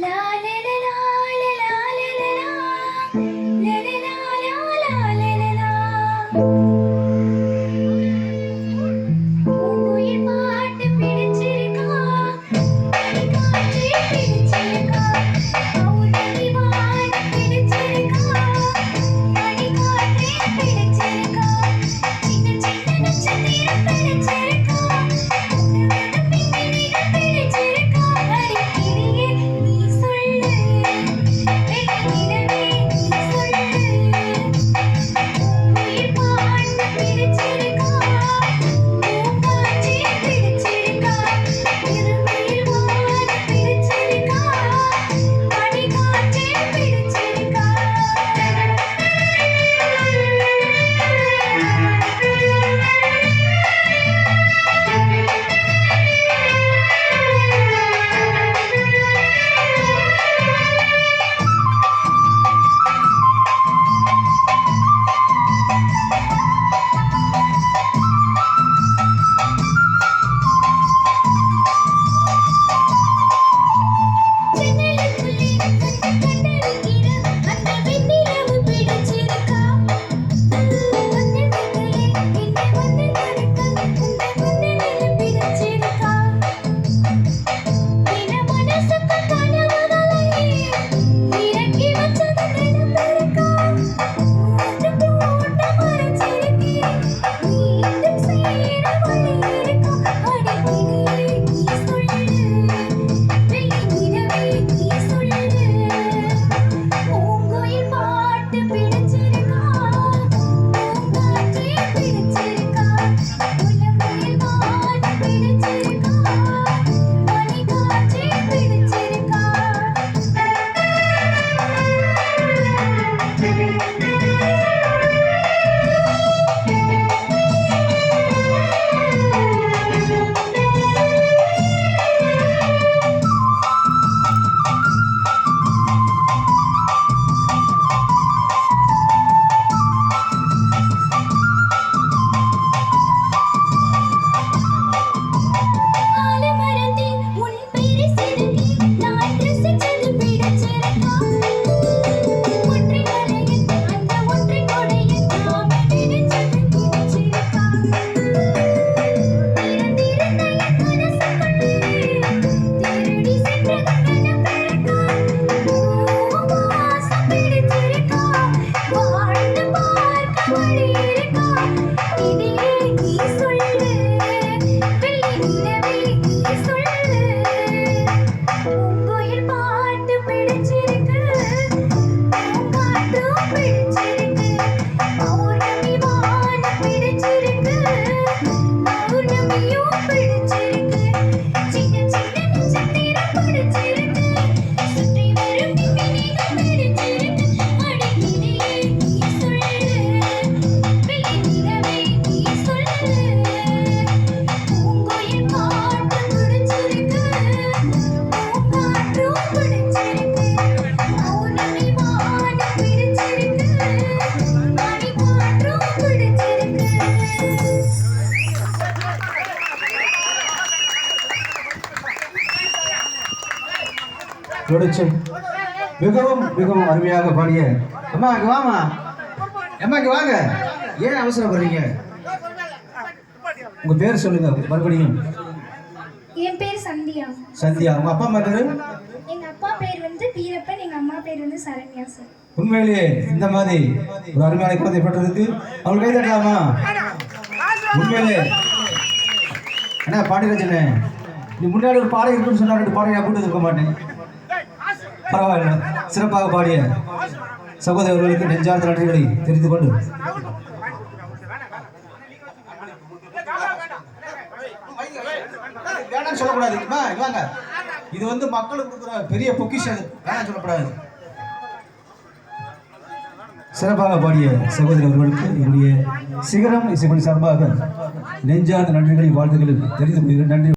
la la la தொடச்சல் மிகவும் மிகவும் அருமையாக பாடிய அம்மா இங்க வாமா அம்மா இங்க வாங்க. ஏன் அவசரப்படுறீங்க? உங்க பேர் சொல்லுங்க மறுபடியும். என் பேர் சந்தியா. சந்தியா. உங்க அப்பா அம்மா பேரு? எங்க அப்பா பேர் வந்து வீரப்பன் எங்க அம்மா பேர் வந்து சரண்யா சார். உண்மையிலேயே இந்த மாதிரி ஒரு அருமையான குழந்தை பெற்றதுக்கு அவள் கை தட்டலாமா? உண்மையிலே. அண்ணா பாண்டியராஜனே நீ முன்னாடி ஒரு பாடகை இருக்குன்னு சொன்னா ரெண்டு நான் கூட்டு இருக்க மாட்டேன். பரவாயில்ல. சிறப்பாக பாடிய சகோதரர்களுக்கு நெஞ்சார்ந்த நன்றிகளை தெரிந்து கொண்டு வேணாம் சொல்லக்கூடாது. அம்மா, இங்க வாங்க. இது வந்து மக்களுக்கு கொடுக்குற பெரிய பொக்கிஷம் இது. வேணாம் சொல்லக்கூடாது. சிறப்பாக பாடிய சகோதரி அவர்களுக்கு என்னுடைய சிகரம் இசைப்பணி சார்பாக நெஞ்சார்ந்த நன்றிகளை வாழ்த்துக்களை தெரிந்து கொள்கிறேன். நன்றி.